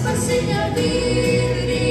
спасіння вірі.